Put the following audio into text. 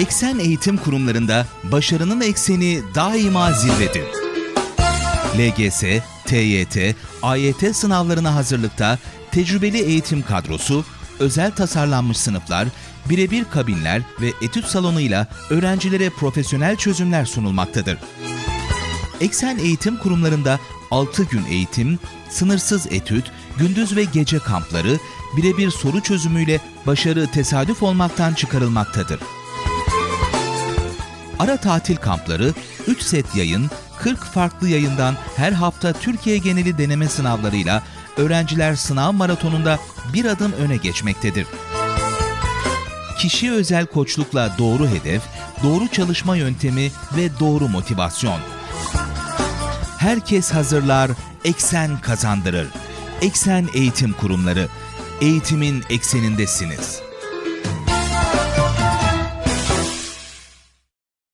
Eksen Eğitim Kurumlarında başarının ekseni daima zirvedir. LGS, TYT, AYT sınavlarına hazırlıkta tecrübeli eğitim kadrosu, özel tasarlanmış sınıflar, birebir kabinler ve etüt salonuyla öğrencilere profesyonel çözümler sunulmaktadır. Eksen Eğitim Kurumlarında 6 gün eğitim, sınırsız etüt, gündüz ve gece kampları, birebir soru çözümüyle başarı tesadüf olmaktan çıkarılmaktadır. Ara tatil kampları, 3 set yayın, 40 farklı yayından her hafta Türkiye geneli deneme sınavlarıyla öğrenciler sınav maratonunda bir adım öne geçmektedir. Kişi özel koçlukla doğru hedef, doğru çalışma yöntemi ve doğru motivasyon. Herkes hazırlar, eksen kazandırır. Eksen Eğitim Kurumları. Eğitimin eksenindesiniz.